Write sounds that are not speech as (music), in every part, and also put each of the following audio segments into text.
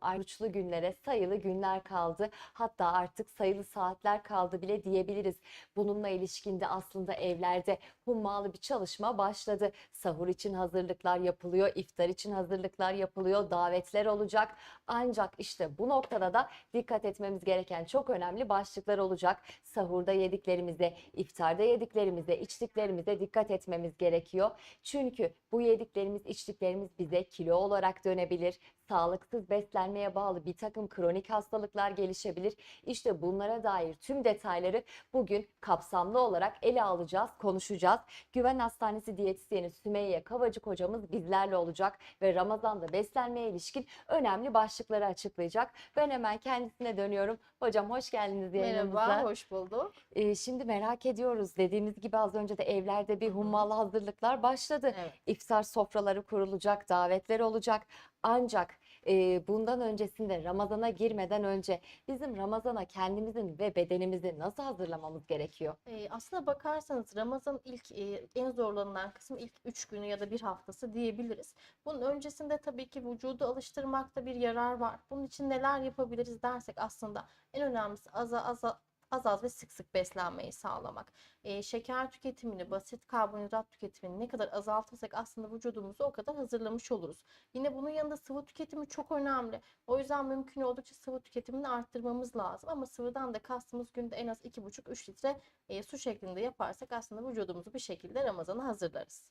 Ayruçlu günlere sayılı günler kaldı. Hatta artık sayılı saatler kaldı bile diyebiliriz. Bununla ilişkinde aslında evlerde hummalı bir çalışma başladı. Sahur için hazırlıklar yapılıyor, iftar için hazırlıklar yapılıyor, davetler olacak. Ancak işte bu noktada da dikkat etmemiz gereken çok önemli başlıklar olacak. Sahurda yediklerimize, iftarda yediklerimize, içtiklerimize dikkat etmemiz gerekiyor. Çünkü bu yediklerimiz, içtiklerimiz bize kilo olarak dönebilir. Sağlıksız beslenmeye bağlı bir takım kronik hastalıklar gelişebilir. İşte bunlara dair tüm detayları bugün kapsamlı olarak ele alacağız, konuşacağız. Güven Hastanesi diyetisyeni Sümeyye Kavacık hocamız bizlerle olacak ve Ramazan'da beslenmeye ilişkin önemli başlıkları açıklayacak. Ben hemen kendisine dönüyorum. Hocam hoş geldiniz yayınımıza. Merhaba, hoş bulduk. Ee, şimdi merak ediyoruz. Dediğimiz gibi az önce de evlerde bir hummalı hazırlıklar başladı. Evet. İftar sofraları kurulacak, davetler olacak. Ancak e, bundan öncesinde Ramazan'a girmeden önce bizim Ramazan'a kendimizin ve bedenimizi nasıl hazırlamamız gerekiyor? Ee, aslına bakarsanız Ramazan ilk e, en zorlanılan kısmı ilk 3 günü ya da bir haftası diyebiliriz. Bunun öncesinde tabii ki vücudu alıştırmakta bir yarar var. Bunun için neler yapabiliriz dersek aslında en önemlisi az az az az ve sık sık beslenmeyi sağlamak. Ee, şeker tüketimini, basit karbonhidrat tüketimini ne kadar azaltırsak aslında vücudumuzu o kadar hazırlamış oluruz. Yine bunun yanında sıvı tüketimi çok önemli. O yüzden mümkün oldukça sıvı tüketimini arttırmamız lazım. Ama sıvıdan da kastımız günde en az 2,5-3 litre e, su şeklinde yaparsak aslında vücudumuzu bir şekilde Ramazan'a hazırlarız.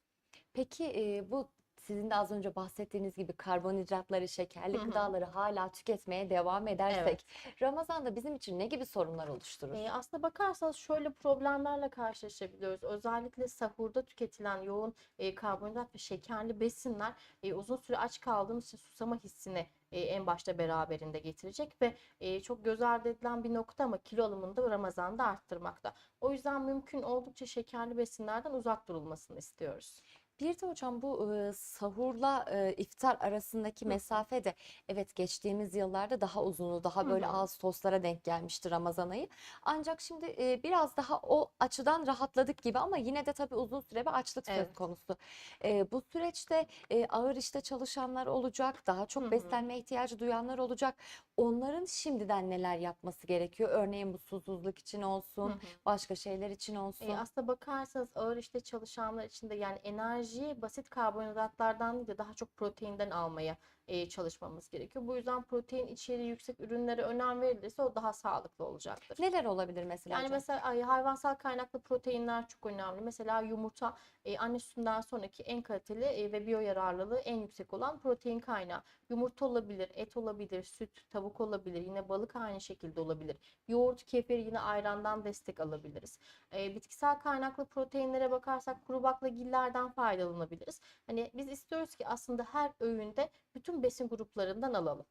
Peki e, bu sizin de az önce bahsettiğiniz gibi karbonhidratları, şekerli Hı hı. gıdaları hala tüketmeye devam edersek Ramazan'da bizim için ne gibi sorunlar oluşturur? E, aslına bakarsanız şöyle problemlerle karşılaşabiliyoruz. Özellikle sahurda tüketilen yoğun e, karbonhidrat ve şekerli besinler e, uzun süre aç kaldığımız için susama hissini e, en başta beraberinde getirecek ve e, çok göz ardı edilen bir nokta ama kilo alımını da Ramazan'da arttırmakta. O yüzden mümkün oldukça şekerli besinlerden uzak durulmasını istiyoruz. Bir de hocam bu e, sahurla e, iftar arasındaki mesafe de evet geçtiğimiz yıllarda daha uzunu, daha böyle Hı hı. ağız tostlara denk gelmişti Ramazan ayı. Ancak şimdi e, biraz daha o açıdan rahatladık gibi ama yine de tabii uzun süre bir açlık söz Evet. konusu. E, bu süreçte e, ağır işte çalışanlar olacak, daha çok hı. beslenme ihtiyacı duyanlar olacak. Onların şimdiden neler yapması gerekiyor? Örneğin bu susuzluk için Hı olsun, hı. başka şeyler için E, olsun. aslında bakarsanız ağır işte çalışanlar için de yani enerjiyi basit karbonhidratlardan de daha çok proteinden almaya e, çalışmamız gerekiyor. Bu yüzden protein içeriği yüksek ürünlere önem verilirse o daha sağlıklı olacaktır. Neler olabilir mesela Yani hocam? mesela ay, hayvansal kaynaklı proteinler çok önemli. Mesela yumurta e, anne sütünden sonraki en kaliteli e, ve biyo yararlılığı en yüksek olan protein kaynağı. Yumurta olabilir, et olabilir, süt, tavuk olabilir, yine balık aynı şekilde olabilir. Yoğurt, kefir yine ayrandan destek alabiliriz. E, bitkisel kaynaklı proteinlere bakarsak kuru baklagillerden faydalanabiliriz. Hani biz istiyoruz ki aslında her öğünde bütün besin gruplarından alalım.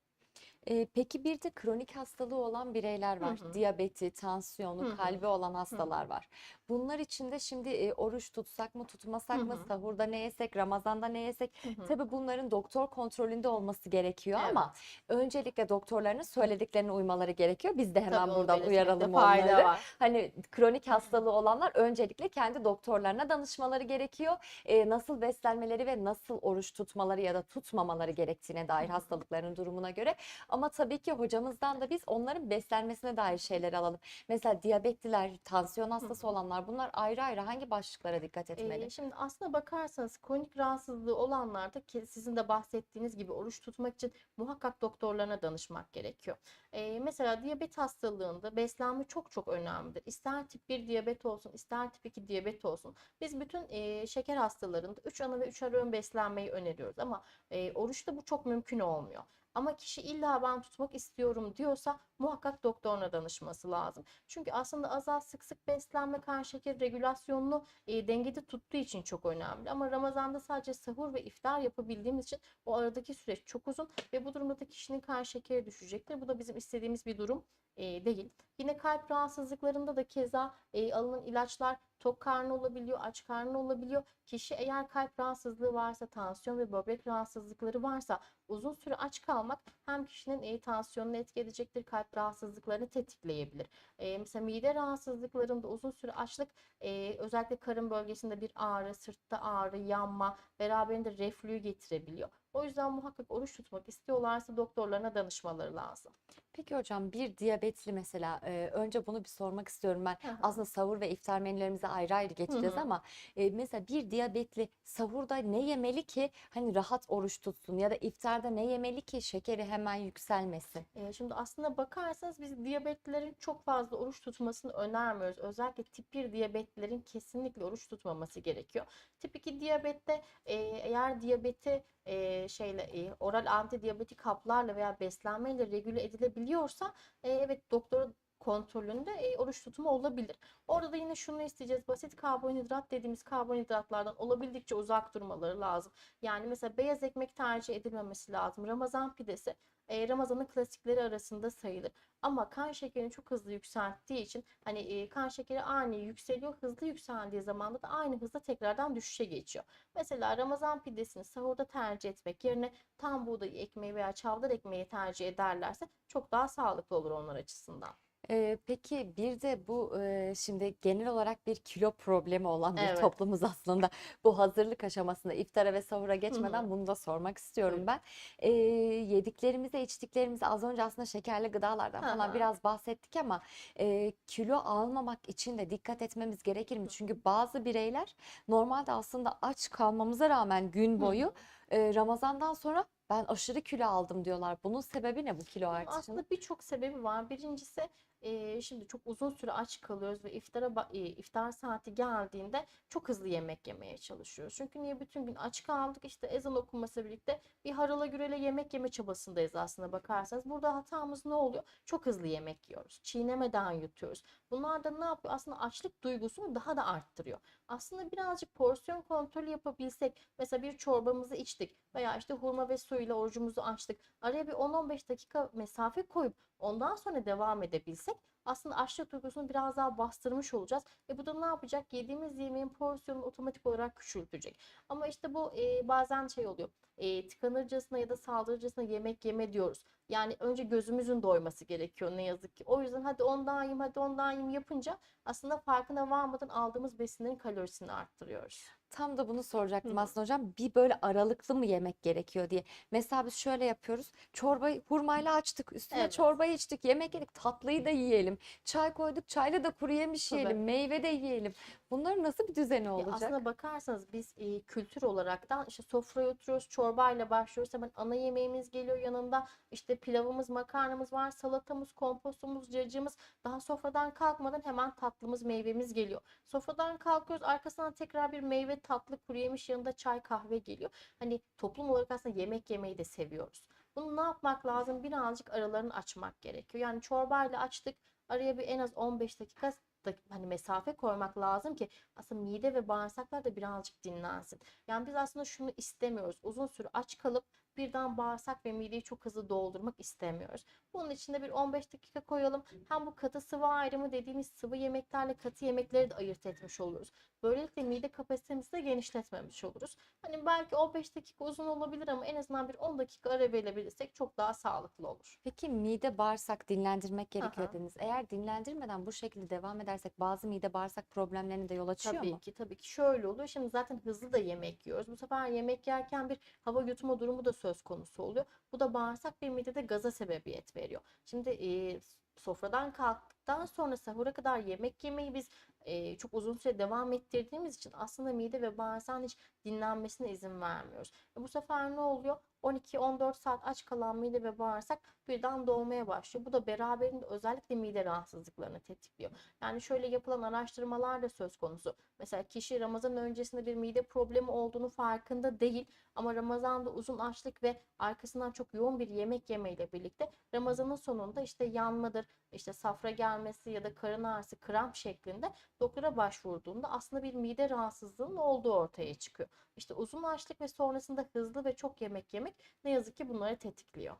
Ee, peki bir de kronik hastalığı olan bireyler Hı var. hı. Diyabeti, tansiyonu, Hı hı. kalbi olan hastalar var. Bunlar için de şimdi e, oruç tutsak mı, tutmasak Hı mı, hı. sahurda ne yesek, Ramazan'da ne yesek? Hı hı. Tabii bunların doktor kontrolünde olması gerekiyor ama Evet. öncelikle doktorların söylediklerine uymaları gerekiyor. Biz de hemen Tabii buradan uyaralım onları. var. Hani kronik hastalığı olanlar öncelikle kendi doktorlarına danışmaları gerekiyor. Ee, nasıl beslenmeleri ve nasıl oruç tutmaları ya da tutmamaları gerektiğine dair Hı hı. hastalıkların durumuna göre. Ama tabii ki hocamızdan da biz onların beslenmesine dair şeyler alalım. Mesela diyabetliler, tansiyon hastası hı. olanlar bunlar ayrı ayrı hangi başlıklara dikkat etmeli? Ee, şimdi aslına bakarsanız kronik rahatsızlığı olanlarda ki sizin de bahsettiğiniz gibi oruç tutmak için muhakkak doktorlarına danışmak gerekiyor. Ee, mesela diyabet hastalığında beslenme çok çok önemlidir. İster tip 1 diyabet olsun, ister tip 2 diyabet olsun. Biz bütün e, şeker hastalarında 3 ana ve 3 ara öğün beslenmeyi öneriyoruz ama e, oruçta bu çok mümkün olmuyor. Ama kişi illa ben tutmak istiyorum diyorsa muhakkak doktoruna danışması lazım. Çünkü aslında az az sık sık beslenme kan şeker regülasyonunu e, dengede tuttuğu için çok önemli. Ama Ramazan'da sadece sahur ve iftar yapabildiğimiz için o aradaki süreç çok uzun ve bu durumda da kişinin kan şekeri düşecektir. Bu da bizim istediğimiz bir durum e, değil. Yine kalp rahatsızlıklarında da keza e, alınan ilaçlar tok karnı olabiliyor, aç karnı olabiliyor. Kişi eğer kalp rahatsızlığı varsa, tansiyon ve böbrek rahatsızlıkları varsa uzun süre aç kalmak hem kişinin e, tansiyonunu etki edecektir, kalp rahatsızlıklarını tetikleyebilir. E, mesela mide rahatsızlıklarında uzun süre açlık e, özellikle karın bölgesinde bir ağrı, sırtta ağrı, yanma, beraberinde reflüyü getirebiliyor. O yüzden muhakkak oruç tutmak istiyorlarsa doktorlarına danışmaları lazım. Peki hocam bir diyabetli mesela e, önce bunu bir sormak istiyorum ben. Hı hı. Aslında sahur ve iftar menülerimizi ayrı ayrı geçeceğiz hı. ama e, mesela bir diyabetli sahurda ne yemeli ki hani rahat oruç tutsun ya da iftarda ne yemeli ki şekeri hemen yükselmesin? Ee, şimdi aslında bakarsanız biz diyabetlilerin çok fazla oruç tutmasını önermiyoruz. Özellikle tip 1 diyabetlilerin kesinlikle oruç tutmaması gerekiyor. Tip 2 diyabette e, eğer diyabeti e, şeyle e, oral antidiyabetik haplarla veya beslenmeyle regüle edilebiliyorsa e, evet doktor kontrolünde e, oruç tutumu olabilir. Orada da yine şunu isteyeceğiz. Basit karbonhidrat dediğimiz karbonhidratlardan olabildikçe uzak durmaları lazım. Yani mesela beyaz ekmek tercih edilmemesi lazım. Ramazan pidesi e, Ramazan'ın klasikleri arasında sayılır. Ama kan şekerini çok hızlı yükselttiği için hani e, kan şekeri ani yükseliyor. Hızlı yükseldiği zaman da aynı hızda tekrardan düşüşe geçiyor. Mesela Ramazan pidesini sahurda tercih etmek yerine tam buğday ekmeği veya çavdar ekmeği tercih ederlerse çok daha sağlıklı olur onlar açısından. E, peki bir de bu e, şimdi genel olarak bir kilo problemi olan bir Evet. toplumuz aslında. Bu hazırlık aşamasında iftara ve sahura geçmeden bunu da sormak istiyorum Buyurun. ben. E, yediklerimize, içtiklerimize az önce aslında şekerli gıdalardan Hı falan hı. biraz bahsettik ama e, kilo almamak için de dikkat etmemiz gerekir mi? Çünkü bazı bireyler normalde aslında aç kalmamıza rağmen gün boyu e, Ramazan'dan sonra ben aşırı kilo aldım diyorlar. Bunun sebebi ne bu kilo artışının? aslında birçok sebebi var. Birincisi e, şimdi çok uzun süre aç kalıyoruz ve iftara e, iftar saati geldiğinde çok hızlı yemek yemeye çalışıyoruz. Çünkü niye bütün gün aç kaldık işte ezan okunması birlikte bir harala gürele yemek yeme çabasındayız aslında bakarsanız. Burada hatamız ne oluyor? Çok hızlı yemek yiyoruz. Çiğnemeden yutuyoruz. Bunlar da ne yapıyor? Aslında açlık duygusunu daha da arttırıyor. Aslında birazcık porsiyon kontrolü yapabilsek mesela bir çorbamızı içtik veya işte hurma ve suyla orucumuzu açtık. Araya bir 10-15 dakika mesafe koyup ondan sonra devam edebilsek aslında açlık duygusunu biraz daha bastırmış olacağız. E bu da ne yapacak? Yediğimiz yemeğin porsiyonunu otomatik olarak küçültecek. Ama işte bu e, bazen şey oluyor. E, tıkanırcasına ya da saldırırcasına yemek yeme diyoruz. Yani önce gözümüzün doyması gerekiyor ne yazık ki. O yüzden hadi ondan yiyeyim, hadi ondan yiyeyim yapınca aslında farkına varmadan aldığımız besinlerin kalorisini arttırıyoruz. Tam da bunu soracaktım hı. aslında hocam. Bir böyle aralıklı mı yemek gerekiyor diye. Mesela biz şöyle yapıyoruz. Çorbayı hurmayla açtık. Üstüne Evet. çorbayı içtik. Yemek yedik. Tatlıyı da yiyelim. Çay koyduk. Çayla da kuru yemiş Tabii. yiyelim. Meyve de yiyelim. Bunların nasıl bir düzeni Ya olacak? aslına bakarsanız biz e, kültür olaraktan işte sofraya oturuyoruz, çorbayla başlıyoruz. Hemen ana yemeğimiz geliyor yanında. işte pilavımız, makarnamız var, salatamız, kompostumuz, cacığımız. Daha sofradan kalkmadan hemen tatlımız, meyvemiz geliyor. Sofradan kalkıyoruz, arkasından tekrar bir meyve, tatlı, kuru yemiş yanında çay, kahve geliyor. Hani toplum olarak aslında yemek yemeyi de seviyoruz. Bunu ne yapmak lazım? Birazcık aralarını açmak gerekiyor. Yani çorbayla açtık. Araya bir en az 15 dakika da- hani mesafe koymak lazım ki aslında mide ve bağırsaklar da birazcık dinlensin. Yani biz aslında şunu istemiyoruz. Uzun süre aç kalıp birden bağırsak ve mideyi çok hızlı doldurmak istemiyoruz. Bunun için de bir 15 dakika koyalım. Hem bu katı sıvı ayrımı dediğimiz sıvı yemeklerle katı yemekleri de ayırt etmiş oluruz. Böylelikle mide kapasitemizi de genişletmemiş oluruz. Hani belki 15 dakika uzun olabilir ama en azından bir 10 dakika ara verebilirsek çok daha sağlıklı olur. Peki mide bağırsak dinlendirmek gerekiyor Aha. dediniz. Eğer dinlendirmeden bu şekilde devam edersek bazı mide bağırsak problemlerine de yol açıyor Tabii mu? ki tabii ki şöyle oluyor. Şimdi zaten hızlı da yemek yiyoruz. Bu sefer yemek yerken bir hava yutma durumu da söz konusu oluyor. Bu da bağırsak ve midede gaza sebebiyet veriyor. Şimdi e, sofradan kalktıktan sonra sahura kadar yemek yemeyi biz e, çok uzun süre devam ettirdiğimiz için aslında mide ve bağırsağın hiç dinlenmesine izin vermiyoruz. E, bu sefer ne oluyor? 12-14 saat aç kalan mide ve bağırsak birden dolmaya başlıyor. Bu da beraberinde özellikle mide rahatsızlıklarını tetikliyor. Yani şöyle yapılan araştırmalar da söz konusu. Mesela kişi Ramazan öncesinde bir mide problemi olduğunu farkında değil ama Ramazan'da uzun açlık ve arkasından çok yoğun bir yemek yemeyle birlikte Ramazan'ın sonunda işte yanmadır, işte safra gelmesi ya da karın ağrısı, kramp şeklinde doktora başvurduğunda aslında bir mide rahatsızlığının olduğu ortaya çıkıyor. İşte uzun açlık ve sonrasında hızlı ve çok yemek yemek ne yazık ki bunları tetikliyor.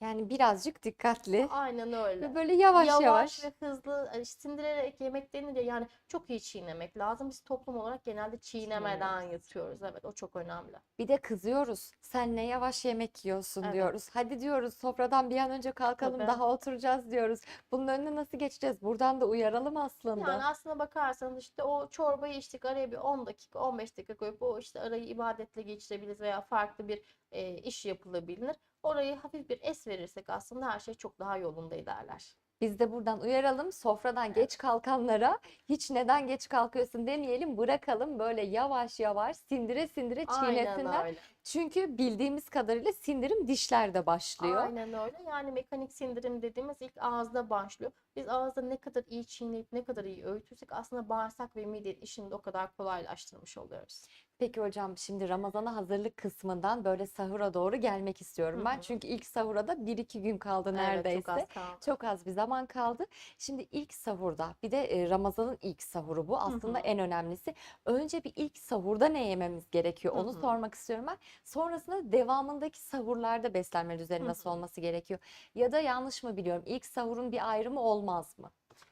Yani birazcık dikkatli Aynen öyle. ve böyle yavaş yavaş. Yavaş ve hızlı e, sindirerek yemek denince yani çok iyi çiğnemek lazım. Biz toplum olarak genelde çiğnemeden Çiğniyoruz. yatıyoruz. Evet o çok önemli. Bir de kızıyoruz. Sen ne yavaş yemek yiyorsun Evet. diyoruz. Hadi diyoruz sofradan bir an önce kalkalım Tabii. daha oturacağız diyoruz. Bunun önüne nasıl geçeceğiz? Buradan da uyaralım aslında. Yani aslına bakarsanız işte o çorbayı içtik araya bir 10 dakika 15 dakika koyup o işte arayı ibadetle geçirebiliriz veya farklı bir e, iş yapılabilir. Orayı hafif bir es verirsek aslında her şey çok daha yolunda ilerler. Biz de buradan uyaralım. Sofradan geç kalkanlara hiç neden geç kalkıyorsun demeyelim. Bırakalım böyle yavaş yavaş sindire sindire çiğnesinler. Öyle. Çünkü bildiğimiz kadarıyla sindirim dişlerde başlıyor. Aynen öyle. Yani mekanik sindirim dediğimiz ilk ağızda başlıyor. Biz ağızda ne kadar iyi çiğneyip ne kadar iyi öğütürsek aslında bağırsak ve midenin işini de o kadar kolaylaştırmış oluyoruz. Peki hocam şimdi Ramazan'a hazırlık kısmından böyle sahura doğru gelmek istiyorum Hı ben. hı. Çünkü ilk sahura da 1-2 gün kaldı Evet, çok neredeyse. az kaldı. Çok az bir zaman kaldı. Şimdi ilk sahurda bir de Ramazan'ın ilk sahuru bu. Aslında hı. en önemlisi. Önce bir ilk sahurda ne yememiz gerekiyor? Hı Onu hı. sormak istiyorum ben. Sonrasında devamındaki sahurlarda beslenme düzeni Hı nasıl hı. olması gerekiyor? Ya da yanlış mı biliyorum? İlk sahurun bir ayrımı olmaz mı?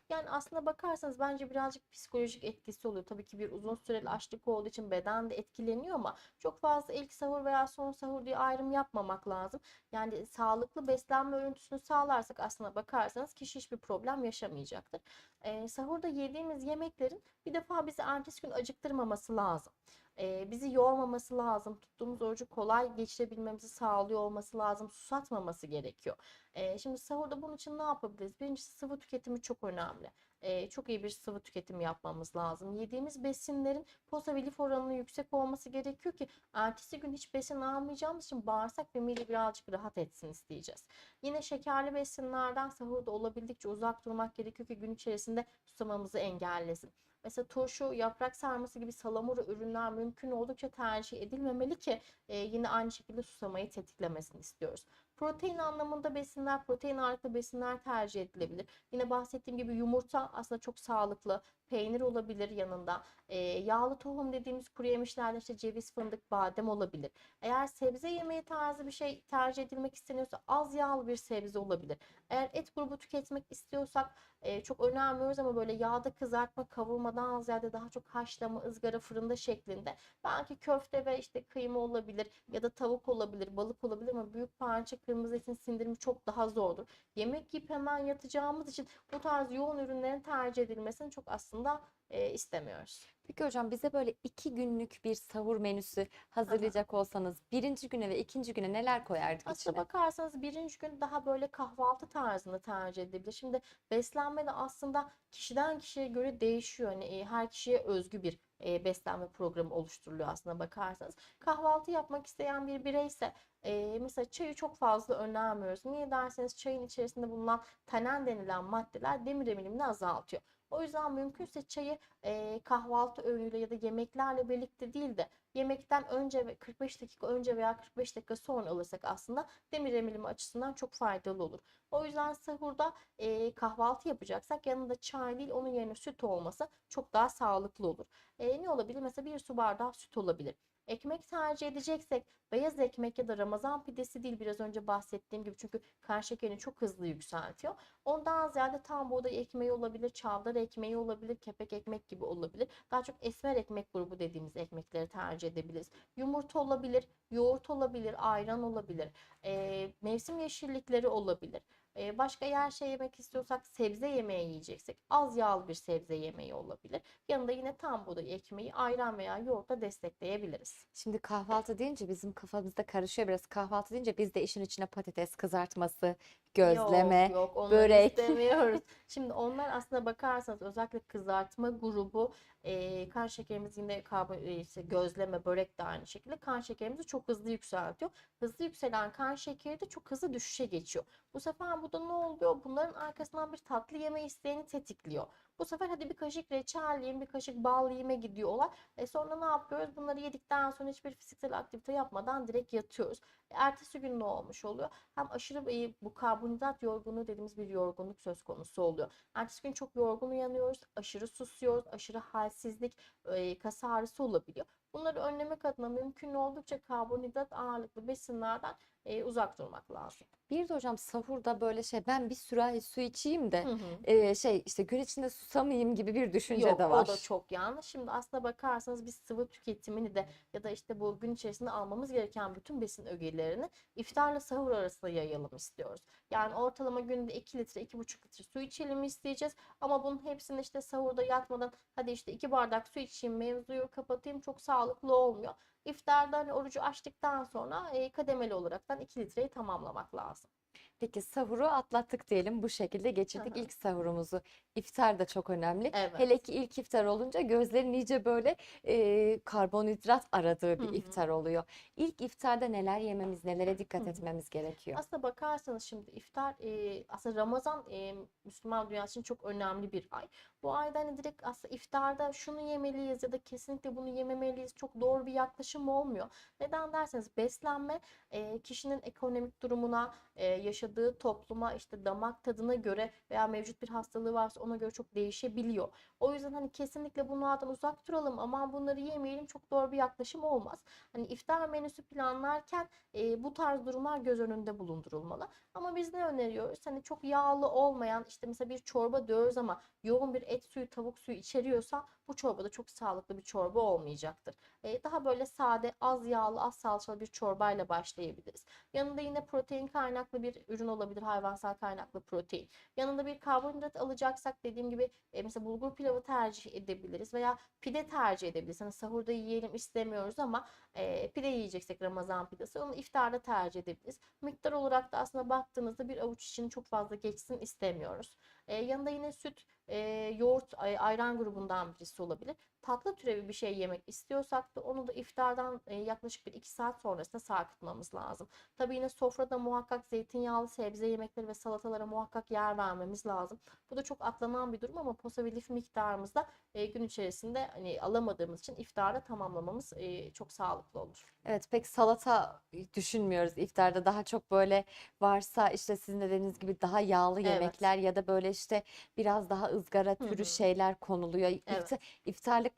Yani aslına bakarsanız bence birazcık psikolojik etkisi oluyor. Tabii ki bir uzun süreli açlık olduğu için beden de etkileniyor ama çok fazla ilk sahur veya son sahur diye ayrım yapmamak lazım. Yani sağlıklı beslenme örüntüsünü sağlarsak aslına bakarsanız kişi hiçbir problem yaşamayacaktır. Ee, sahurda yediğimiz yemeklerin bir defa bizi ertesi gün acıktırmaması lazım. Ee, bizi yormaması lazım. Tuttuğumuz orucu kolay geçirebilmemizi sağlıyor olması lazım. Susatmaması gerekiyor. Ee, şimdi sahurda bunun için ne yapabiliriz? Birincisi sıvı tüketimi çok önemli. Ee, çok iyi bir sıvı tüketimi yapmamız lazım. Yediğimiz besinlerin posa ve lif oranının yüksek olması gerekiyor ki ertesi gün hiç besin almayacağımız için bağırsak ve mide birazcık rahat etsin isteyeceğiz. Yine şekerli besinlerden sahurda olabildikçe uzak durmak gerekiyor ki gün içerisinde susamamızı engellesin. Mesela turşu, yaprak sarması gibi salamura ürünler mümkün oldukça tercih edilmemeli ki e, yine aynı şekilde susamayı tetiklemesini istiyoruz. Protein anlamında besinler, protein ağırlıklı besinler tercih edilebilir. Yine bahsettiğim gibi yumurta aslında çok sağlıklı. Peynir olabilir yanında. Ee, yağlı tohum dediğimiz kuru yemişlerde işte ceviz, fındık, badem olabilir. Eğer sebze yemeği tarzı bir şey tercih edilmek isteniyorsa az yağlı bir sebze olabilir. Eğer et grubu tüketmek istiyorsak e, çok önermiyoruz ama böyle yağda kızartma, kavurmadan ziyade daha çok haşlama, ızgara, fırında şeklinde. Belki köfte ve işte kıyma olabilir ya da tavuk olabilir, balık olabilir ama büyük parça kırmızı etin sindirimi çok daha zordur. Yemek yiyip hemen yatacağımız için bu tarz yoğun ürünlerin tercih edilmesini çok aslında e, istemiyoruz. Peki hocam bize böyle iki günlük bir sahur menüsü hazırlayacak olsanız birinci güne ve ikinci güne neler koyardık Aslına içine? bakarsanız birinci gün daha böyle kahvaltı tarzında tercih edilebilir. Şimdi beslenme de aslında kişiden kişiye göre değişiyor. E, her kişiye özgü bir e, beslenme programı oluşturuluyor aslına bakarsanız. Kahvaltı yapmak isteyen bir bireyse e, mesela çayı çok fazla önermiyoruz. Niye derseniz çayın içerisinde bulunan tanen denilen maddeler demir emilimini azaltıyor. O yüzden mümkünse çayı e, kahvaltı öğünüyle ya da yemeklerle birlikte değil de yemekten önce ve 45 dakika önce veya 45 dakika sonra alırsak aslında demir emilimi açısından çok faydalı olur. O yüzden sahurda e, kahvaltı yapacaksak yanında çay değil onun yerine süt olması çok daha sağlıklı olur. E, ne olabilir? Mesela bir su bardağı süt olabilir. Ekmek tercih edeceksek beyaz ekmek ya da Ramazan pidesi değil biraz önce bahsettiğim gibi çünkü kan şekerini çok hızlı yükseltiyor. Ondan ziyade tam buğday ekmeği olabilir, çavdar ekmeği olabilir, kepek ekmek gibi olabilir. Daha çok esmer ekmek grubu dediğimiz ekmekleri tercih edebiliriz. Yumurta olabilir, yoğurt olabilir, ayran olabilir, e, mevsim yeşillikleri olabilir. Başka eğer şey yemek istiyorsak sebze yemeği yiyeceksek az yağlı bir sebze yemeği olabilir. Yanında yine tam buğday ekmeği ayran veya yoğurtla destekleyebiliriz. Şimdi kahvaltı deyince bizim kafamızda karışıyor biraz. Kahvaltı deyince biz de işin içine patates kızartması, gözleme, Yok yok onları börek. istemiyoruz. (laughs) Şimdi onlar aslında bakarsanız özellikle kızartma grubu e, kan şekerimiz yine karbon, işte gözleme, börek de aynı şekilde kan şekerimizi çok hızlı yükseltiyor. Hızlı yükselen kan şekeri de çok hızlı düşüşe geçiyor. Bu sefer bu da ne oluyor? Bunların arkasından bir tatlı yeme isteğini tetikliyor. Bu sefer hadi bir kaşık reçel bir kaşık bal yiyime gidiyor olay. E sonra ne yapıyoruz? Bunları yedikten sonra hiçbir fiziksel aktivite yapmadan direkt yatıyoruz. E, ertesi gün ne olmuş oluyor? Hem aşırı e, bu karbonhidrat yorgunluğu dediğimiz bir yorgunluk söz konusu oluyor. Ertesi gün çok yorgun uyanıyoruz, aşırı susuyoruz, aşırı halsizlik, e, kas ağrısı olabiliyor. Bunları önlemek adına mümkün oldukça karbonhidrat ağırlıklı besinlerden e, uzak durmak lazım. Bir de hocam sahurda böyle şey ben bir sürahi su içeyim de Hı hı. e, şey işte gün içinde susamayayım gibi bir düşünce Yok de o var. da çok yanlış. Şimdi aslına bakarsanız biz sıvı tüketimini de ya da işte bu gün içerisinde almamız gereken bütün besin ögelerini iftarla sahur arasında yayalım istiyoruz. Yani ortalama günde 2 litre, 2,5 litre su içelim isteyeceğiz. Ama bunun hepsini işte sahurda yatmadan hadi işte 2 bardak su içeyim mevzuyu kapatayım çok sağlıklı olmuyor. İftarda hani orucu açtıktan sonra e, kademeli olaraktan 2 litreyi tamamlamak lazım. Peki sahuru atlattık diyelim bu şekilde geçirdik hı. ilk sahurumuzu. İftar da çok önemli. Evet. Hele ki ilk iftar olunca gözlerin iyice böyle e, karbonhidrat aradığı bir Hı hı. iftar oluyor. İlk iftarda neler yememiz, nelere dikkat Hı hı. etmemiz gerekiyor? Aslında bakarsanız şimdi iftar e, aslında Ramazan e, Müslüman dünyası için çok önemli bir ay. Bu ayda hani direkt aslında iftarda şunu yemeliyiz ya da kesinlikle bunu yememeliyiz çok doğru bir yaklaşım olmuyor. Neden derseniz beslenme e, kişinin ekonomik durumuna, e, yaşadığı topluma, işte damak tadına göre veya mevcut bir hastalığı varsa ona göre çok değişebiliyor. O yüzden hani kesinlikle bunlardan uzak duralım aman bunları yemeyelim çok doğru bir yaklaşım olmaz. Hani iftar menüsü planlarken e, bu tarz durumlar göz önünde bulundurulmalı. Ama biz ne öneriyoruz? Hani çok yağlı olmayan işte mesela bir çorba diyoruz ama yoğun bir et suyu, tavuk suyu içeriyorsa bu çorba da çok sağlıklı bir çorba olmayacaktır. E, daha böyle sade, az yağlı, az salçalı bir çorbayla başlayabiliriz. Yanında yine protein kaynaklı bir ürün olabilir, hayvansal kaynaklı protein. Yanında bir karbonhidrat alacaksak dediğim gibi e, mesela bulgur pilavı tercih edebiliriz veya pide tercih edebiliriz. Hani sahurda yiyelim istemiyoruz ama e, pide yiyeceksek Ramazan pidesi onu iftarda tercih edebiliriz. Miktar olarak da aslında baktığınızda bir avuç için çok fazla geçsin istemiyoruz. E, yanında yine süt, e, yoğurt, ay- ayran grubundan birisi olabilir. Tatlı türevi bir şey yemek istiyorsak da onu da iftardan e, yaklaşık bir iki saat sonrasında sarkıtmamız lazım. Tabii yine sofrada muhakkak zeytinyağlı sebze yemekleri ve salatalara muhakkak yer vermemiz lazım. Bu da çok atlanan bir durum ama posa ve lif miktarımızda e, gün içerisinde hani alamadığımız için iftarda tamamlamamız e, çok sağlıklı olur. Evet pek salata düşünmüyoruz iftarda daha çok böyle varsa işte sizin de dediğiniz gibi daha yağlı Evet. yemekler ya da böyle işte biraz daha ızgara türü hı. şeyler konuluyor. Evet. İfta-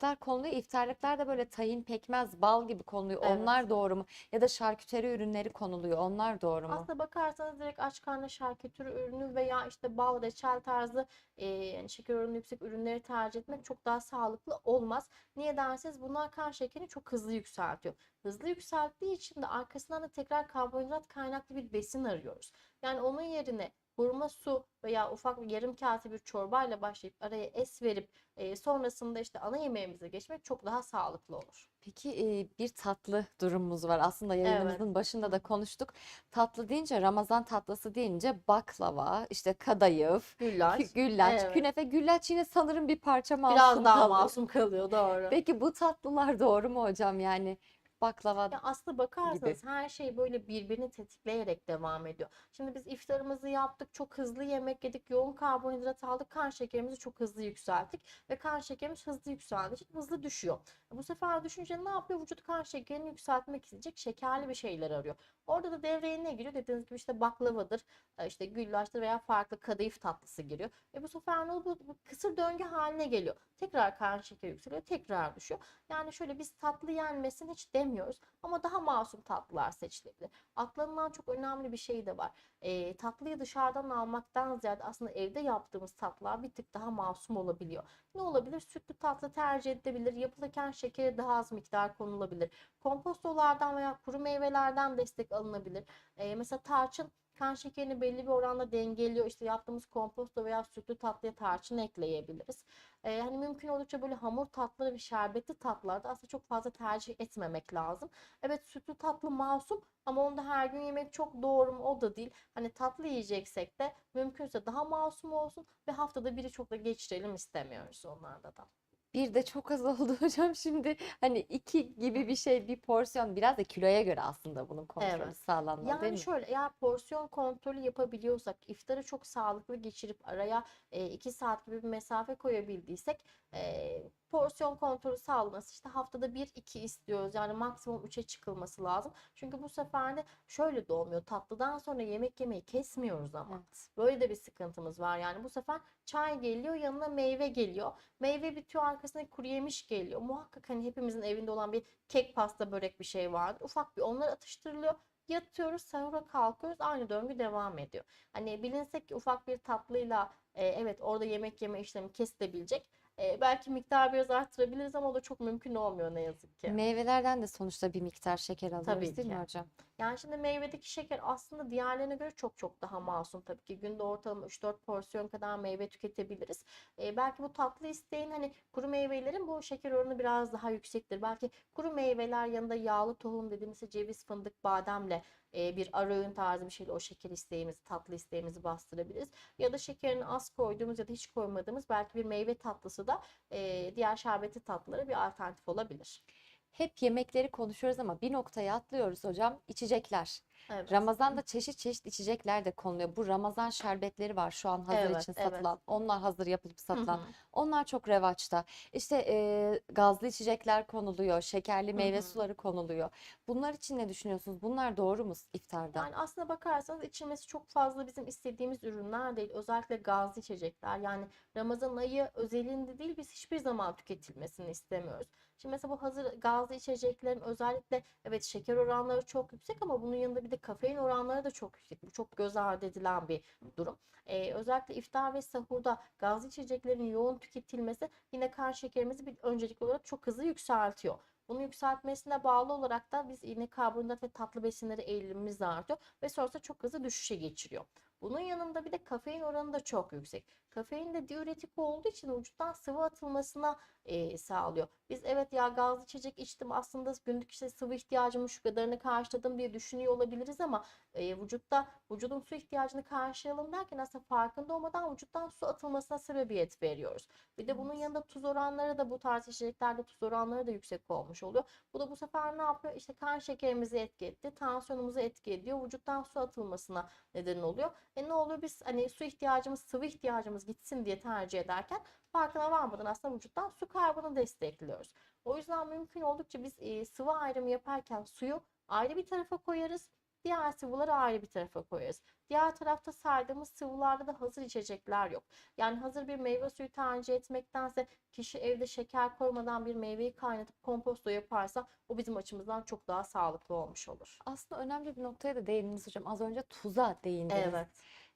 iftarlıklar konuluyor. İftarlıklarda böyle tahin, pekmez, bal gibi konuluyor. Evet. Onlar doğru mu? Ya da şarküteri ürünleri konuluyor. Onlar doğru mu? Aslında bakarsanız direkt aç karnına şarküteri ürünü veya işte bal, reçel tarzı e, yani şeker oranı yüksek ürünleri tercih etmek çok daha sağlıklı olmaz. Niye derseniz bunlar kan şekerini çok hızlı yükseltiyor. Hızlı yükselttiği için de arkasından da tekrar karbonhidrat kaynaklı bir besin arıyoruz. Yani onun yerine hurma su veya ufak bir yarım kase bir çorbayla başlayıp araya es verip e, sonrasında işte ana yemeğimize geçmek çok daha sağlıklı olur. Peki e, bir tatlı durumumuz var. Aslında yayınımızın başında da konuştuk. Tatlı deyince Ramazan tatlısı deyince baklava, işte kadayıf, Güllaç. güllaç, Evet. künefe, güllaç yine sanırım bir parça Biraz masum daha kalıyor. masum kalıyor doğru. Peki bu tatlılar doğru mu hocam? Yani baklava Ya aslında bakarsanız her şey böyle birbirini tetikleyerek devam ediyor. Şimdi biz iftarımızı yaptık, çok hızlı yemek yedik, yoğun karbonhidrat aldık, kan şekerimizi çok hızlı yükselttik ve kan şekerimiz hızlı yükseldiği için hızlı düşüyor. Bu sefer düşünce ne yapıyor? Vücut kan şekerini yükseltmek isteyecek şekerli bir şeyler arıyor. Orada da devreye ne giriyor? Dediğiniz gibi işte baklavadır, e, işte güllaçtır veya farklı kadayıf tatlısı giriyor. Ve bu sefer ne oluyor? Bu kısır döngü haline geliyor. Tekrar kan şekeri yükseliyor, tekrar düşüyor. Yani şöyle biz tatlı yenmesin hiç demiyoruz ama daha masum tatlılar seçilebilir. Atlanılan çok önemli bir şey de var. E, tatlıyı dışarıdan almaktan ziyade aslında evde yaptığımız tatlılar bir tık daha masum olabiliyor. Ne olabilir? Sütlü tatlı tercih edilebilir. Yapılırken şekeri daha az miktar konulabilir. Kompostolardan veya kuru meyvelerden destek alınabilir. E, mesela tarçın kan şekerini belli bir oranda dengeliyor. İşte yaptığımız komposto veya sütlü tatlıya tarçın ekleyebiliriz. Ee, hani mümkün oldukça böyle hamur tatlıları ve şerbetli tatlılarda aslında çok fazla tercih etmemek lazım. Evet sütlü tatlı masum ama onu da her gün yemek çok doğru mu o da değil. Hani tatlı yiyeceksek de mümkünse daha masum olsun ve haftada biri çok da geçirelim istemiyoruz onlarda da. Bir de çok az (laughs) oldu hocam. Şimdi hani iki gibi bir şey bir porsiyon biraz da kiloya göre aslında bunun kontrolü Evet. sağlanmalı değil Yani mi? şöyle eğer porsiyon kontrolü yapabiliyorsak, iftarı çok sağlıklı geçirip araya 2 saat gibi bir mesafe koyabildiysek e, porsiyon kontrolü sağlanması işte haftada 1-2 istiyoruz. Yani maksimum 3'e çıkılması lazım. Çünkü bu sefer de şöyle de olmuyor. Tatlıdan sonra yemek yemeyi kesmiyoruz ama. Evet. Böyle de bir sıkıntımız var. Yani bu sefer çay geliyor, yanına meyve geliyor. Meyve bitiyor, arkasına kuru yemiş geliyor. Muhakkak hani hepimizin evinde olan bir kek, pasta, börek bir şey vardır. Ufak bir onlar atıştırılıyor. Yatıyoruz, sahura kalkıyoruz, aynı döngü devam ediyor. Hani bilinsek ki ufak bir tatlıyla e, evet orada yemek yeme işlemi kesilebilecek. E, belki miktar biraz arttırabiliriz ama o da çok mümkün olmuyor ne yazık ki. Meyvelerden de sonuçta bir miktar şeker alıyoruz Tabii değil mi ki. hocam? Yani şimdi meyvedeki şeker aslında diğerlerine göre çok çok daha masum tabii ki. Günde ortalama 3-4 porsiyon kadar meyve tüketebiliriz. Ee, belki bu tatlı isteğin hani kuru meyvelerin bu şeker oranı biraz daha yüksektir. Belki kuru meyveler yanında yağlı tohum dediğimiz ceviz, fındık, bademle e, bir ara öğün tarzı bir şeyle o şeker isteğimizi, tatlı isteğimizi bastırabiliriz. Ya da şekerini az koyduğumuz ya da hiç koymadığımız belki bir meyve tatlısı da e, diğer şerbetli tatlılara bir alternatif olabilir. Hep yemekleri konuşuyoruz ama bir noktaya atlıyoruz hocam. İçecekler. Evet. Ramazan'da çeşit çeşit içecekler de konuluyor. Bu Ramazan şerbetleri var şu an hazır Evet, için evet. satılan. Onlar hazır yapılıp Hı satılan. hı. Onlar çok revaçta. İşte e, gazlı içecekler konuluyor, şekerli Hı meyve hı. suları konuluyor. Bunlar için ne düşünüyorsunuz? Bunlar doğru mu iftarda? Yani aslına bakarsanız içilmesi çok fazla bizim istediğimiz ürünler değil. Özellikle gazlı içecekler. Yani Ramazan ayı özelinde değil biz hiçbir zaman tüketilmesini istemiyoruz. Şimdi mesela bu hazır gazlı içeceklerin özellikle evet şeker oranları çok yüksek ama bunun yanında bir de kafein oranları da çok yüksek. Bu çok göz ardı edilen bir durum. Ee, özellikle iftar ve sahurda gazlı içeceklerin yoğun tüketilmesi yine kan şekerimizi bir öncelikli olarak çok hızlı yükseltiyor. Bunun yükseltmesine bağlı olarak da biz yine karbonhidrat ve tatlı besinlere eğilimimiz artıyor ve sonrasında çok hızlı düşüşe geçiriyor. Bunun yanında bir de kafein oranı da çok yüksek. Kafein de diüretik olduğu için vücuttan sıvı atılmasına e, sağlıyor. Biz evet ya gazlı içecek içtim aslında günlük işte sıvı ihtiyacımın şu kadarını karşıladım diye düşünüyor olabiliriz ama e, vücutta vücudun su ihtiyacını karşılayalım derken aslında farkında olmadan vücuttan su atılmasına sebebiyet veriyoruz. Bir de bunun yanında tuz oranları da bu tarz içeceklerde tuz oranları da yüksek olmuş oluyor. Bu da bu sefer ne yapıyor? İşte kan şekerimizi etki etti, tansiyonumuzu etki ediyor, vücuttan su atılmasına neden oluyor. E ne oluyor? Biz hani su ihtiyacımız, sıvı ihtiyacımız gitsin diye tercih ederken farkına varmadan aslında vücuttan su kaybını destekliyoruz. O yüzden mümkün oldukça biz e, sıvı ayrımı yaparken suyu ayrı bir tarafa koyarız. Diğer sıvıları ayrı bir tarafa koyarız. Diğer tarafta saydığımız sıvılarda da hazır içecekler yok. Yani hazır bir meyve suyu tercih etmektense kişi evde şeker koymadan bir meyveyi kaynatıp komposto yaparsa o bizim açımızdan çok daha sağlıklı olmuş olur. Aslında önemli bir noktaya da değindiniz hocam. Az önce tuza değindiniz. Evet.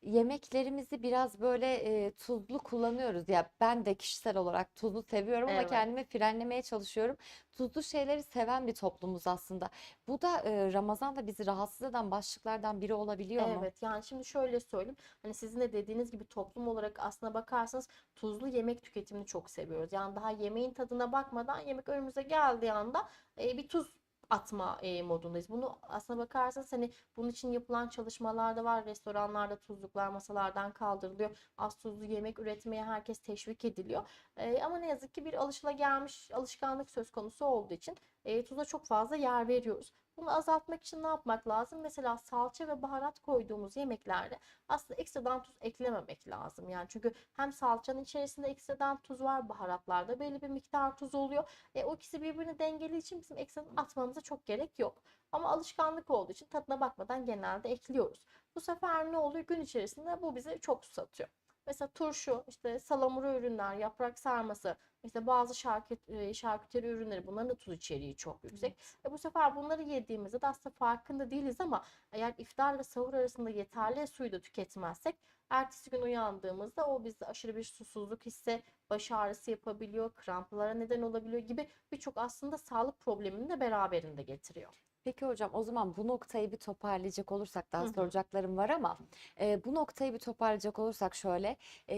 Yemeklerimizi biraz böyle e, tuzlu kullanıyoruz. Ya ben de kişisel olarak tuzlu seviyorum ama Evet. kendimi frenlemeye çalışıyorum. Tuzlu şeyleri seven bir toplumuz aslında. Bu da e, Ramazan'da bizi rahatsız eden başlıklardan biri olabiliyor mu? Evet yani şimdi şöyle söyleyeyim hani sizin de dediğiniz gibi toplum olarak aslına bakarsanız tuzlu yemek tüketimini çok seviyoruz. Yani daha yemeğin tadına bakmadan yemek önümüze geldiği anda e, bir tuz atma e, modundayız. Bunu aslına bakarsanız hani bunun için yapılan çalışmalar da var. Restoranlarda tuzluklar masalardan kaldırılıyor. Az tuzlu yemek üretmeye herkes teşvik ediliyor. E, ama ne yazık ki bir alışılagelmiş alışkanlık söz konusu olduğu için e, tuza çok fazla yer veriyoruz. Bunu azaltmak için ne yapmak lazım? Mesela salça ve baharat koyduğumuz yemeklerde aslında ekstradan tuz eklememek lazım. Yani çünkü hem salçanın içerisinde ekstradan tuz var, baharatlarda belli bir miktar tuz oluyor. E, o ikisi birbirini dengeli için bizim ekstradan atmamıza çok gerek yok. Ama alışkanlık olduğu için tadına bakmadan genelde ekliyoruz. Bu sefer ne oluyor? Gün içerisinde bu bize çok susatıyor. Mesela turşu, işte salamura ürünler, yaprak sarması, işte bazı şarküt, e, şarküteri ürünleri bunların da tuz içeriği çok yüksek. E bu sefer bunları yediğimizde de aslında farkında değiliz ama eğer iftarla sahur arasında yeterli suyu da tüketmezsek ertesi gün uyandığımızda o bizde aşırı bir susuzluk hissi, baş ağrısı yapabiliyor, kramplara neden olabiliyor gibi birçok aslında sağlık problemini de beraberinde getiriyor. Peki hocam o zaman bu noktayı bir toparlayacak olursak daha Hı hı. soracaklarım var ama e, bu noktayı bir toparlayacak olursak şöyle e,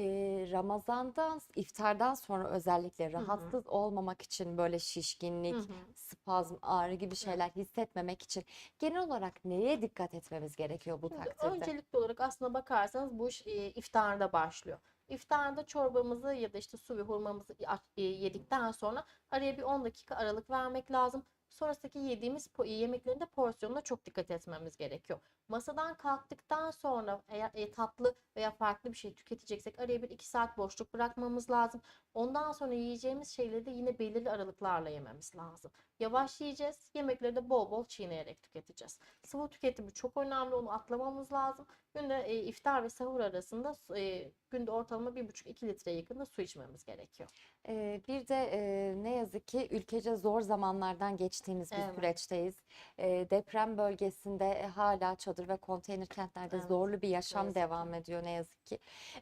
Ramazan'dan iftardan sonra özellikle hı. rahatsız olmamak için böyle şişkinlik, Hı hı. spazm, ağrı gibi şeyler hissetmemek için genel olarak neye dikkat etmemiz gerekiyor bu Şimdi takdirde? öncelikli olarak aslına bakarsanız bu iş e, iftarda başlıyor. İftarda çorbamızı ya da işte su ve hurmamızı yedikten sonra araya bir 10 dakika aralık vermek lazım. Sonrasındaki yediğimiz yemeklerin de porsiyonuna çok dikkat etmemiz gerekiyor. Masadan kalktıktan sonra eğer e, tatlı veya farklı bir şey tüketeceksek araya bir iki saat boşluk bırakmamız lazım. Ondan sonra yiyeceğimiz şeyleri de yine belirli aralıklarla yememiz lazım. Yavaş yiyeceğiz. Yemekleri de bol bol çiğneyerek tüketeceğiz. Sıvı tüketimi çok önemli. Onu atlamamız lazım. Günde e, iftar ve sahur arasında e, günde ortalama 1,5-2 litre yakında su içmemiz gerekiyor. Ee, bir de e, ne yazık ki ülkece zor zamanlardan geçtiğimiz bir Evet. süreçteyiz. Ee, deprem bölgesinde e, hala çadır ve konteyner kentlerde Evet, zorlu bir yaşam devam ediyor ne yazık ki.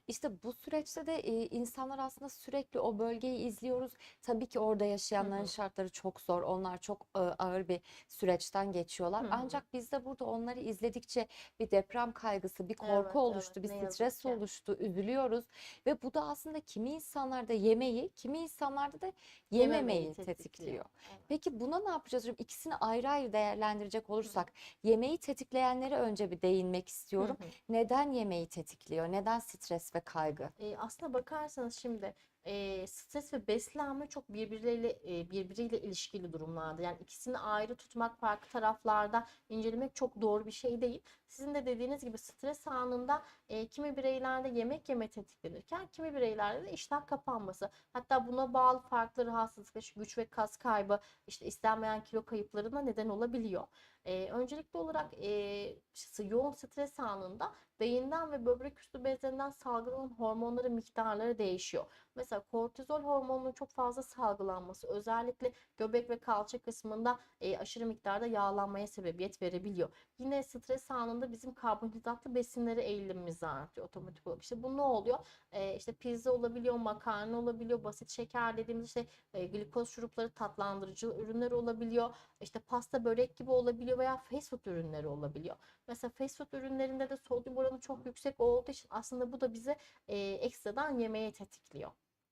İşte bu süreçte de e, insanlar aslında sürekli o bölgeyi izliyoruz. Tabii ki orada yaşayanların hı. şartları çok zor. Onlar çok e, ağır bir süreçten geçiyorlar. Hı hı. Ancak biz de burada onları izledikçe bir deprem kaygısı, bir korku Evet, oluştu, evet, bir stres oluştu, üzülüyoruz. Ve bu da aslında kimi insanlarda yemeyi, kimi insanlarda da Yememeyi yememeyi tetikliyor. tetikliyor. Evet. Peki buna ne yapacağız hocam? İkisini ayrı ayrı değerlendirecek olursak yemeği tetikleyenlere önce bir değinmek istiyorum. Hı hı. Neden yemeği tetikliyor? Neden stres ve kaygı? E, aslına bakarsanız şimdi e, stres ve beslenme çok birbirleriyle e, birbiriyle ilişkili durumlarda. Yani ikisini ayrı tutmak, farklı taraflarda incelemek çok doğru bir şey değil. Sizin de dediğiniz gibi stres anında e, kimi bireylerde yemek yeme tetiklenirken kimi bireylerde de iştah kapanması. Hatta buna bağlı farklı rahatsızlıklar, güç ve kas kaybı, işte istenmeyen kilo kayıplarına neden olabiliyor. E, öncelikli olarak e, yoğun stres anında beyinden ve böbrek üstü bezlerinden salgılanan hormonların miktarları değişiyor. Mesela kortizol hormonunun çok fazla salgılanması özellikle göbek ve kalça kısmında e, aşırı miktarda yağlanmaya sebebiyet verebiliyor. Yine stres anında bizim karbonhidratlı besinlere eğilimimiz artıyor otomatik olarak. İşte bu ne oluyor? E, işte pizza olabiliyor, makarna olabiliyor, basit şeker dediğimiz işte e, glikoz şurupları tatlandırıcı ürünler olabiliyor. İşte pasta, börek gibi olabiliyor veya fast food ürünleri olabiliyor. Mesela fast food ürünlerinde de sodyum oranı çok yüksek olduğu için aslında bu da bize e, ekstradan yemeğe tetikliyor.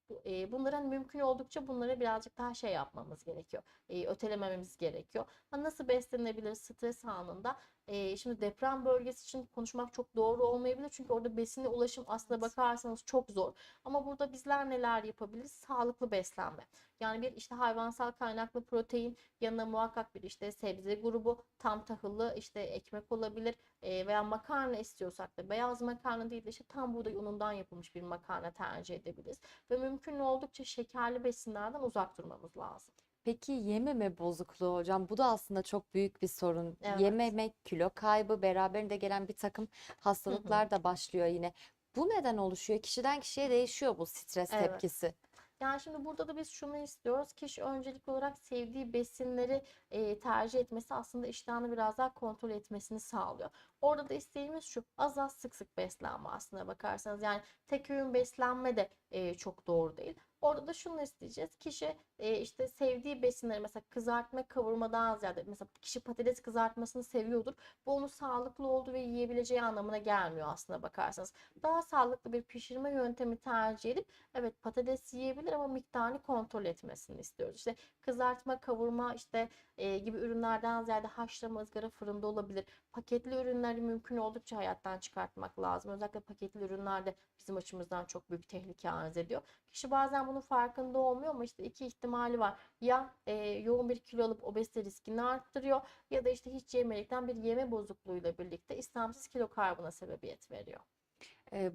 Bu- e, Bunların mümkün oldukça bunlara birazcık daha şey yapmamız gerekiyor. E, ötelemememiz gerekiyor. Ha, nasıl beslenebilir stres anında? E, şimdi deprem bölgesi için konuşmak çok doğru olmayabilir. Çünkü orada besine ulaşım aslına bakarsanız çok zor. Ama burada bizler neler yapabiliriz? Sağlıklı beslenme. Yani bir işte hayvansal kaynaklı protein yanına muhakkak bir işte sebze grubu, tam tahıllı işte ekmek olabilir e, veya makarna istiyorsak da beyaz makarna değil de işte tam buğday unundan yapılmış bir makarna tercih edebiliriz. Ve mümkün oldukça şekerli besinlerden uzak durmamız lazım. Peki yememe bozukluğu hocam bu da aslında çok büyük bir sorun. Evet. Yememek, kilo kaybı, beraberinde gelen bir takım hastalıklar da başlıyor yine. Bu neden oluşuyor? Kişiden kişiye değişiyor bu stres Evet. tepkisi. Yani şimdi burada da biz şunu istiyoruz. Kişi öncelikli olarak sevdiği besinleri e, tercih etmesi aslında iştahını biraz daha kontrol etmesini sağlıyor. Orada da isteğimiz şu az az sık sık beslenme aslına bakarsanız. Yani tek öğün beslenme de e, çok doğru değil. Orada da şunu isteyeceğiz. Kişi e, işte sevdiği besinleri mesela kızartma kavurmadan ziyade mesela kişi patates kızartmasını seviyordur. Bu onun sağlıklı olduğu ve yiyebileceği anlamına gelmiyor aslına bakarsanız. Daha sağlıklı bir pişirme yöntemi tercih edip evet patates yiyebilir ama miktarını kontrol etmesini istiyoruz. İşte kızartma, kavurma işte e, gibi ürünlerden ziyade haşlama, ızgara, fırında olabilir. Paketli ürünleri mümkün oldukça hayattan çıkartmak lazım. Özellikle paketli ürünler de bizim açımızdan çok büyük tehlike arz ediyor. Kişi bazen bunun farkında olmuyor ama işte iki ihtimali var. Ya e, yoğun bir kilo alıp obezite riskini arttırıyor ya da işte hiç yemedikten bir yeme bozukluğuyla birlikte istemsiz kilo kaybına sebebiyet veriyor.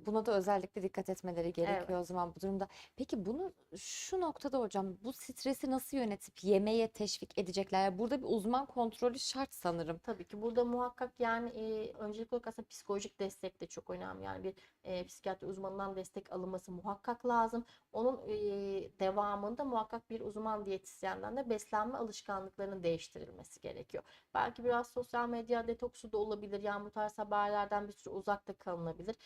Buna da özellikle dikkat etmeleri gerekiyor o Evet. zaman bu durumda. Peki bunu şu noktada hocam bu stresi nasıl yönetip yemeye teşvik edecekler? Yani Burada bir uzman kontrolü şart sanırım. Tabii ki burada muhakkak yani e, öncelikli olarak aslında psikolojik destek de çok önemli. Yani bir e, psikiyatri uzmanından destek alınması muhakkak lazım. Onun e, devamında muhakkak bir uzman diyetisyenden de beslenme alışkanlıklarının değiştirilmesi gerekiyor. Belki biraz sosyal medya detoksu da olabilir. Yani bu tarz haberlerden bir süre uzakta kalınabilir.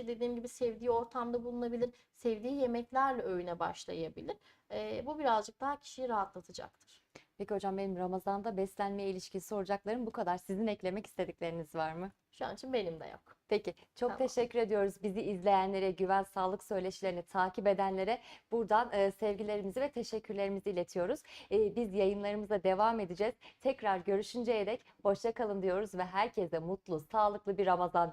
Kişi dediğim gibi sevdiği ortamda bulunabilir. Sevdiği yemeklerle öğüne başlayabilir. E, bu birazcık daha kişiyi rahatlatacaktır. Peki hocam benim Ramazan'da beslenmeye ilişkin soracaklarım bu kadar. Sizin eklemek istedikleriniz var mı? Şu an için benim de yok. Peki, çok Tamam. teşekkür ediyoruz bizi izleyenlere, güven sağlık söyleşilerini takip edenlere buradan e, sevgilerimizi ve teşekkürlerimizi iletiyoruz. E, biz yayınlarımıza devam edeceğiz. Tekrar görüşünceye dek hoşça kalın diyoruz ve herkese mutlu, sağlıklı bir Ramazan